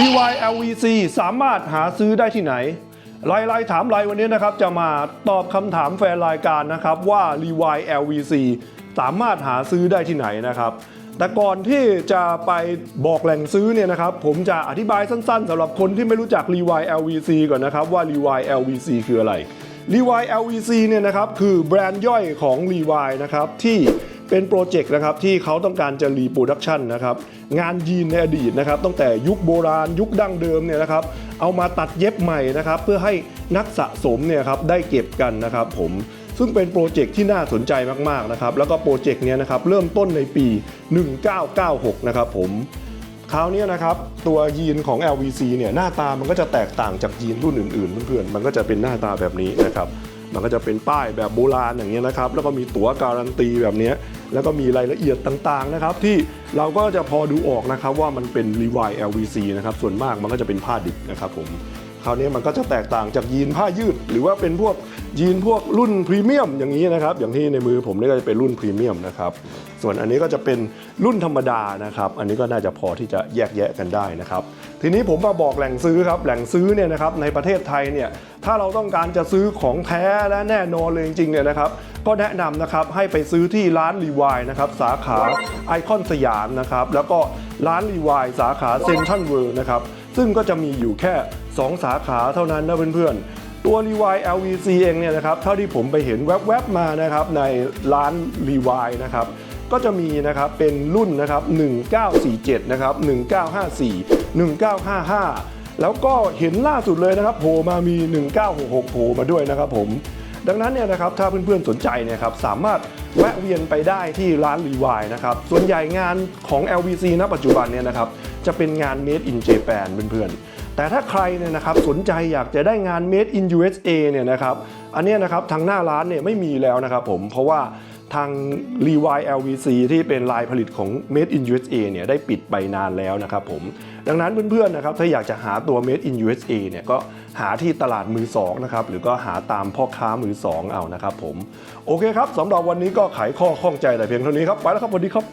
Levi LVC สามารถหาซื้อได้ที่ไหนไลน์ไลถามไลน์วันนี้นะครับ จะมาตอบคำถามแฟนรายการนะครับว่า Levi LVC สามารถหาซื้อได้ที่ไหนนะครับ แต่ก่อนที่จะไปบอกแหล่งซื้อเนี่ยนะครับ ผมจะอธิบายสั้นๆสำหรับคนที่ไม่รู้จัก Levi LVC ก่อนนะครับว่า Levi LVC คืออะไร Levi LVC เนี่ยนะครับคือแบรนด์ย่อยของ Levi นะครับที่ เป็นโปรเจกต์นะครับที่เขาต้องการจะรีโปรดักชันนะครับงานยีนในอดีตนะครับตั้งแต่ยุคโบราณยุคดั้งเดิมเนี่ยนะครับเอามาตัดเย็บใหม่นะครับเพื่อให้นักสะสมเนี่ยครับได้เก็บกันนะครับผมซึ่งเป็นโปรเจกต์ที่น่าสนใจมากๆนะครับแล้วก็โปรเจกต์เนี้ยนะครับเริ่มต้นในปี 1996 นะครับผมคราวนี้นะครับตัวยีนของ LVC เนี่ยหน้าตามันก็จะแตกต่างจากยีนรุ่นอื่นๆเพื่อนๆมันก็จะเป็นหน้าตาแบบนี้นะครับ มันก็จะเป็นป้ายแบบโบราณอย่างเงี้ยนะครับ แล้วก็มีตั๋วการันตีแบบนี้ แล้วก็มีรายละเอียดต่างๆนะครับ ที่เราก็จะพอดูออกนะครับว่ามันเป็น Levi LVC นะครับ ส่วนมากมันก็จะเป็นผ้าดิบนะครับผม คราวนี้มันก็จะแตกต่างจากยีนผ้ายืด หรือว่าเป็นพวกยีนพวกรุ่นพรีเมียมอย่างนี้นะครับ อย่างที่ในมือผมนี่ก็จะเป็นรุ่นพรีเมียมนะครับ ส่วนอันนี้ก็จะเป็นรุ่นธรรมดานะครับ อันนี้ก็น่าจะพอที่จะแยกแยะกันได้นะครับ ทีนี้ผมมาบอกแหล่งซื้อครับ แหล่งซื้อเนี่ยนะครับในประเทศไทยเนี่ย ถ้าเราต้องการจะซื้อของแท้และแน่นอนเลยจริงๆเนี่ยนะครับ ก็แนะนำนะครับให้ไปซื้อที่ร้านรีวายนะครับสาขาไอคอนสยามนะครับ แล้วก็ร้านรีวายสาขาเซ็นทรัลเวิร์นะครับ ซึ่งก็จะมีอยู่แค่ 2 สาขาเท่านั้นนะเพื่อนๆ ตัว Levi LVC เองเนี่ยนะครับเท่าที่ผมไปเห็นแวบๆมานะครับในร้าน Levi นะครับก็จะมีนะครับเป็นรุ่นนะครับ1947นะครับ1954 1955 แล้วก็เห็นล่าสุดเลยนะครับโผล่มามี 1966โผล่มาด้วยนะครับผมดังนั้นเนี่ยนะครับถ้าเพื่อนๆสนใจเนี่ยครับสามารถ แวะเวียนไปได้ที่ร้านรีวายนะครับส่วนใหญ่งานของ LVC ณปัจจุบันเนี่ยนะครับจะเป็นงาน Made in Japan เพื่อนๆ แต่ถ้าใครเนี่ยนะครับสนใจอยากจะได้งาน Made in USA เนี่ยนะครับอันเนี้ยนะครับทางหน้าร้านเนี่ยไม่มีแล้วนะครับผมเพราะว่า ทาง l e v i LVC ที่เป็นลายผลิตของ Made in USA เนี่ยได้ปิดไปนานแล้วนะครับผม ดังนั้นเพื่อนๆนะครับถ้าอยากจะหาตัว Made in USA เนี่ยก็หาที่ตลาดมือสองนะครับหรือก็หาตามพ่อค้ามือสองเอานะครับผม โอเคครับสำหรับวันนี้ก็ไขข้อข้องใจแต่เพียงเท่านี้ครับ ไปแล้วครับสวัสดีครับ